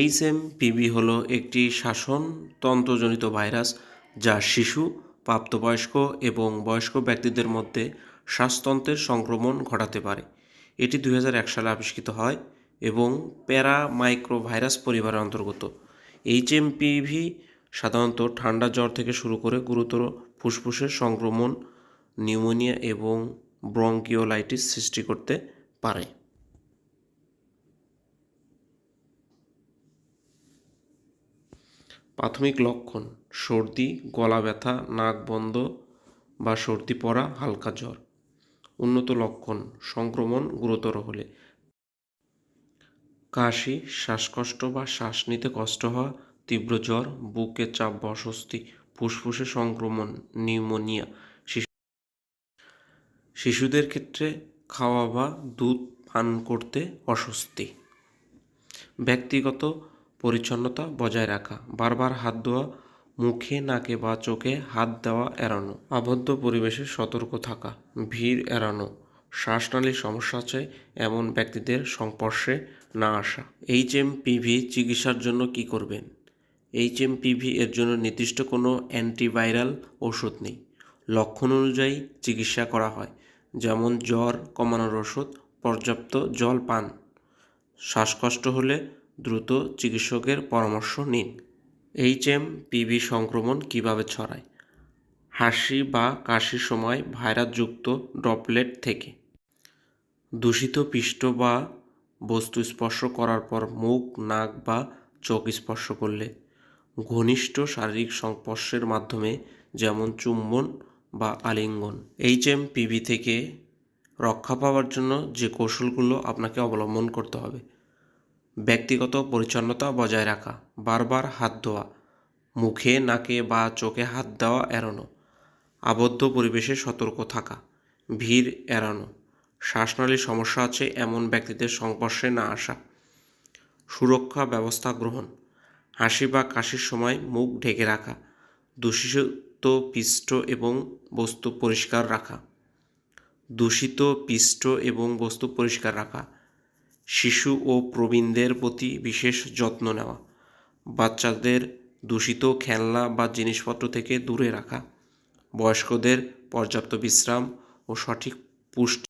HMPV হল একটি শ্বাসনতন্ত্রজনিত virus যা শিশু, প্রাপ্তবয়স্ক এবং বয়স্ক ব্যক্তিদের মধ্যে শ্বাসতন্ত্রের সংক্রমণ ঘটাতে পারে। এটি দু হাজার এক সালে আবিষ্কৃত হয় এবং প্যারামাইক্রোভাইরাস পরিবারের অন্তর্গত। এইচএমপিভি সাধারণত ঠান্ডা জ্বর থেকে শুরু করে গুরুতর ফুসফুসের সংক্রমণ, নিউমোনিয়া এবং ব্রঙ্কিওলাইটিস সৃষ্টি করতে পারে। প্রাথমিক লক্ষণ, সর্দি, গলা ব্যথা, নাক বন্ধ বা সর্দি পড়া, হালকা জ্বর। উন্নত লক্ষণ, সংক্রমণ গুরুতর হলে। কাশি, শ্বাসকষ্ট বা শ্বাস নিতে কষ্ট হওয়া, তীব্র জ্বর, বুকে চাপ বা অস্বস্তি, ফুসফুসে সংক্রমণ, নিউমোনিয়া, শিশু শিশুদের ক্ষেত্রে খাওয়া বা দুধ পান করতে অস্বস্তি। ব্যক্তিগত পরিচ্ছন্নতা বজায় রাখা, বারবার হাত ধোয়া, মুখে, নাকে বা চোখে হাত দেওয়া এড়ানো, আবদ্ধ পরিবেশে সতর্ক থাকা, ভিড় এড়ানো, শ্বাসনালীর সমস্যা আছে এমন ব্যক্তিদের সংস্পর্শে না আসা। এইচ এম পিভি চিকিৎসার জন্য কি করবেন? এইচ এম পিভি এর জন্য নির্দিষ্ট কোনো অ্যান্টিভাইরাল ওষুধ নেই। লক্ষণ অনুযায়ী চিকিৎসা করা হয়, যেমন জ্বর, কমানোর ওষুধ পর্যাপ্ত জল পান। শ্বাসকষ্ট হলে দ্রুত চিকিৎসকের পরামর্শ নিন। এইচএমপিভি সংক্রমণ কীভাবে ছড়ায়? হাসি বা কাশির সময় ভাইরাসযুক্ত ড্রপলেট থেকে। দূষিত পৃষ্ঠ বা বস্তু স্পর্শ করার পর মুখ, নাক বা চোখ স্পর্শ করলে ঘনিষ্ঠ শারীরিক সংস্পর্শের মাধ্যমে যেমন চুম্বন বা আলিঙ্গন। এইচএমপিভি থেকে রক্ষা পাওয়ার জন্য যে কৌশলগুলো আপনাকে অবলম্বন করতে হবে ব্যক্তিগত পরিচ্ছন্নতা বজায় রাখা, বারবার হাত ধোয়া, মুখে, নাকে বা চোখে হাত দেওয়া এড়ানো, আবদ্ধ পরিবেশে সতর্ক থাকা, ভিড় এড়ানো, শ্বাসনালীর সমস্যা আছে এমন ব্যক্তিদের সংস্পর্শে না আসা, সুরক্ষা ব্যবস্থা গ্রহণ, হাসি বা কাশির সময় মুখ ঢেকে রাখা, দূষিত পিষ্ট এবং বস্তু পরিষ্কার রাখা, দূষিত পিষ্ট এবং বস্তু পরিষ্কার রাখা শিশু ও প্রবীণদের প্রতি বিশেষ যত্ন নেওয়া, বাচ্চাদের দূষিত খেলনা বা জিনিসপত্র থেকে দূরে রাখা, বয়স্কদের পর্যাপ্ত বিশ্রাম ও সঠিক পুষ্টি